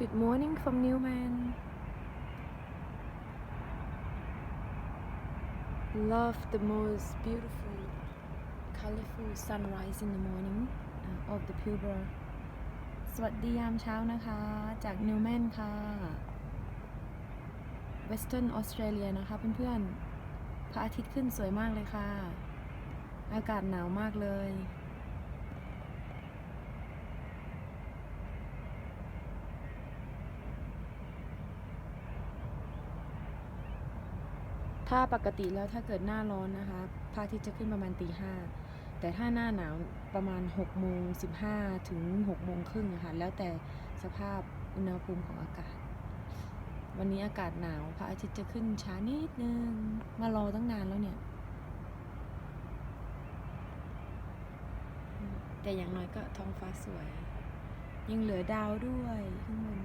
Good morning from Newman. Love the most beautiful, colorful sunrise in the morning uh, of the Pilbara. สวัสดียามเช้านะคะ จากนิวแมนค่ะ Western Australia นะคะเพื่อนๆ พระอาทิตย์ขึ้นสวยมากเลยค่ะ อากาศหนาวมากเลย ถ้าปกติแล้วถ้าเกิดหน้าร้อนนะคะพระอาทิตย์จะขึ้นประมาณตีห้าแต่ถ้าหน้าหนาวประมาณ6โมง15ถึง6โมงครึ่งะค่ะแล้วแต่สภาพอุณหภูมิของอากาศ วันนี้อากาศหนาวพระอาทิตย์จะขึ้นช้านิดนึง มารอตั้งนานแล้วเนี่ย แต่อย่างน้อยก็ท้องฟ้าสวย ยังเหลือดาวด้วยข้างบน